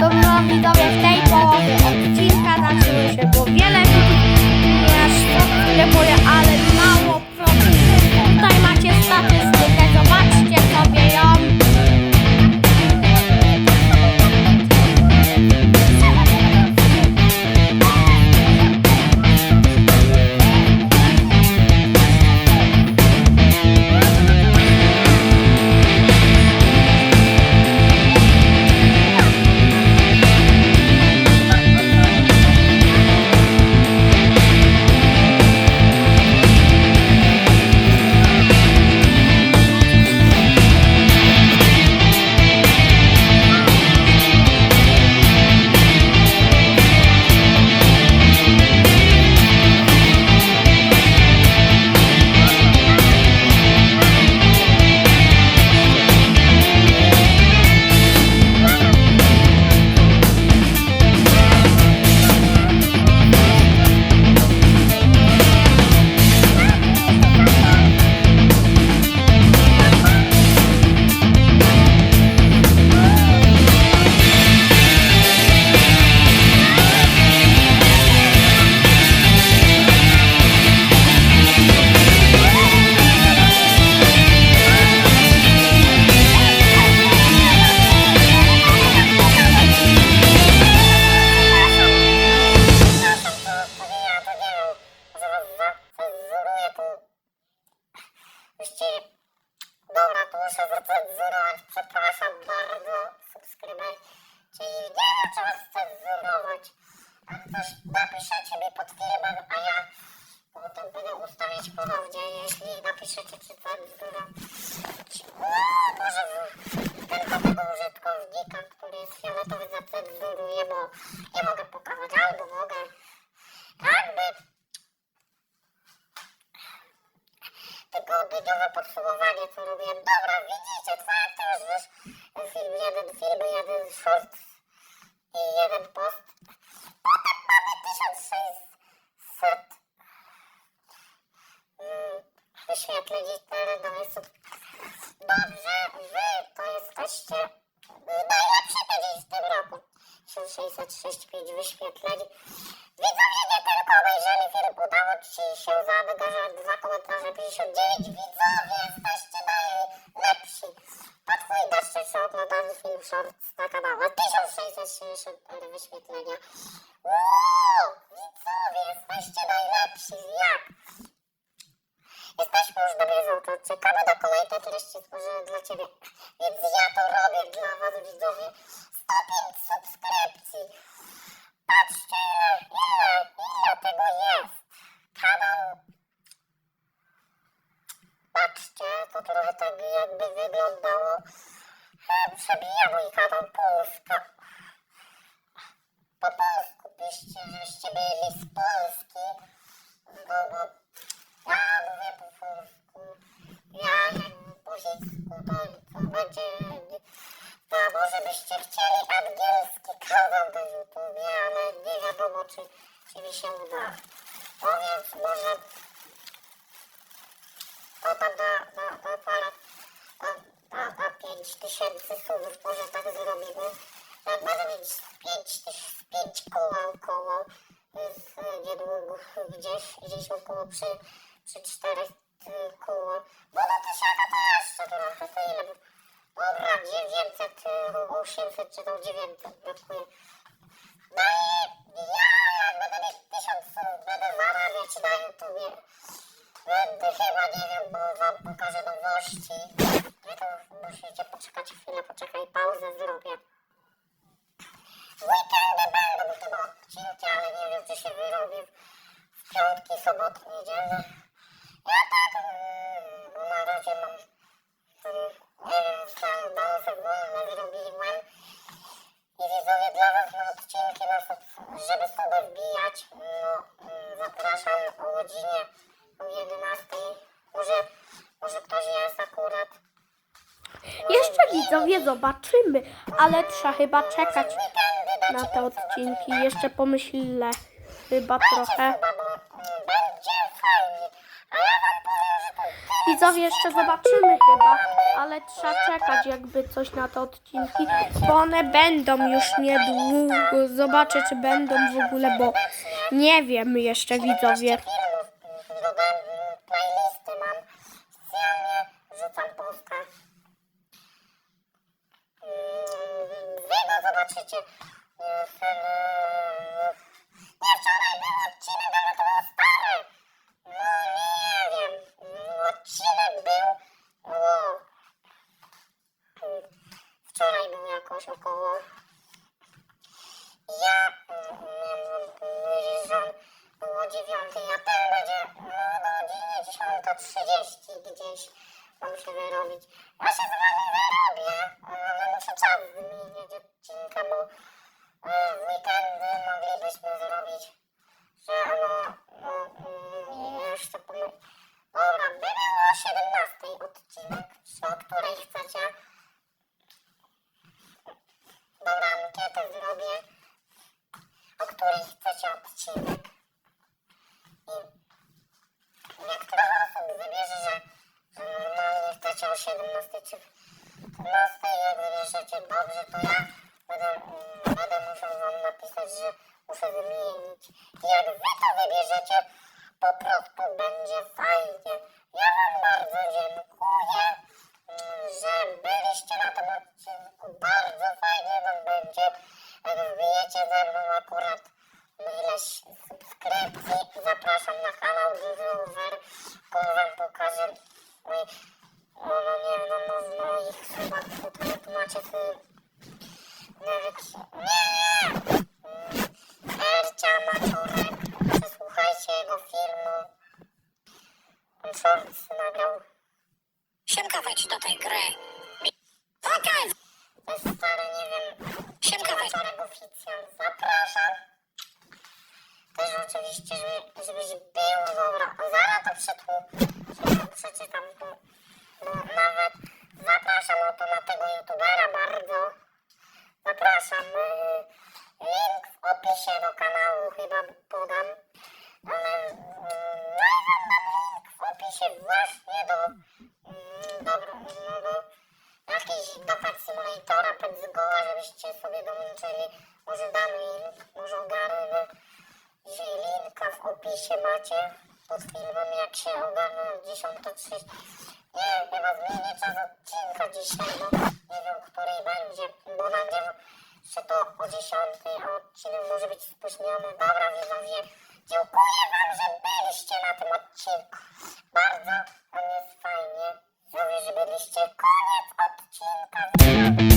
To no widzowie w tej połowie odcinka zaczęło się było Też napiszecie mi pod filmem, a ja potem będę ustawiać ponownie, jeśli napiszecie, czy. O, może tylko tego użytkownika, który jest fioletowy, zacenzuruję, bo nie mogę pokazać, albo mogę. Jakby tygodniowe podsumowanie, co robiłem. Dobra, widzicie, jak to już wiesz, film, jeden film, jeden short tyle, no jest dobrze, wy to jesteście najlepsi tydzień w tym roku. 1665 wyświetleń. Widzowie nie tylko obejrzeli film, udało ci się zaangażować dwa komentarze 59. Widzowie jesteście najlepsi. Podwójne się oglądany film shorts na kanale. 1664 wyświetlenia. Wow! Widzowie jesteście najlepsi. Jak? Już na bieżąco. Czekamy na kolejne treści stworzone dla Ciebie. Więc ja to robię dla Was, widzowie. 105 subskrypcji. Patrzcie, ile, ile tego jest. Kanał. Patrzcie, to trochę tak jakby wyglądało. E, Przebija mój kanał Polska. Po polsku piszcie, żeście byli z Polski. No więc może to tam na, na, na parę, na, na, na 5 tysięcy subów może tak zrobimy. Jak będę mieć 5, 5 koła około, e, niedługo gdzieś, gdzieś około przy, przy 4 koła. Bo do tysiaka to jeszcze trochę, to ile? Dobra, 900, e, 800 czy tam 900 brakuje. No i ja jak będę mieć 1000 subów, będę zarabiać na YouTubie. Będę chyba, nie wiem, bo wam nowości. Wy to musicie poczekać chwilę, poczekaj, pauzę zrobię. Weekendy będą chyba odcinki, ale nie wiem, czy się wyrobi w piątki, soboty, niedzielę. Ja tak, mm, bo na razie mam, mm, nie wiem, tam balsy wolne zrobiłem. Widzowie zobaczymy, ale trzeba chyba czekać na te odcinki. Jeszcze pomyślę chyba trochę. Widzowie jeszcze zobaczymy chyba. ale trzeba czekać jakby coś na te odcinki, bo one będą już niedługo. Zobaczę, czy będą w ogóle, bo nie wiem jeszcze widzowie. Ja się z wami wyrobię, ale muszę czas zmienić odcinka, bo e, w weekendy moglibyśmy zrobić, że no, no mm, jeszcze pomyślę. Dobra, by było o 17 odcinek, o której chcecie. 17 czy 15, jak wybierzecie dobrze, to ja będę, mm, będę musiał wam napisać, że muszę zmienić. I jak wy to wybierzecie, shorts nagrał. Siemka, wejdź do tej gry. Jest stary, nie wiem, Siemka, wejdź. Oficjal. Zapraszam. Też oczywiście, żeby, żebyś był, dobra, zaraz to przetłu, przetłu, przeczytam, bo, bo nawet dołączyli. Może dam link, może ogarnę. Dzisiaj linka w opisie macie pod filmem, jak się ogarnę o 10.30. Nie, chyba zmienię czas odcinka dzisiaj, bo nie wiem, której będzie, bo będzie jeszcze to o 10, a odcinek może być spóźniony. Dobra, widzowie, dziękuję wam, że byliście na tym odcinku. Bardzo, on jest fajnie. Widzowie, że byliście. Koniec odcinka.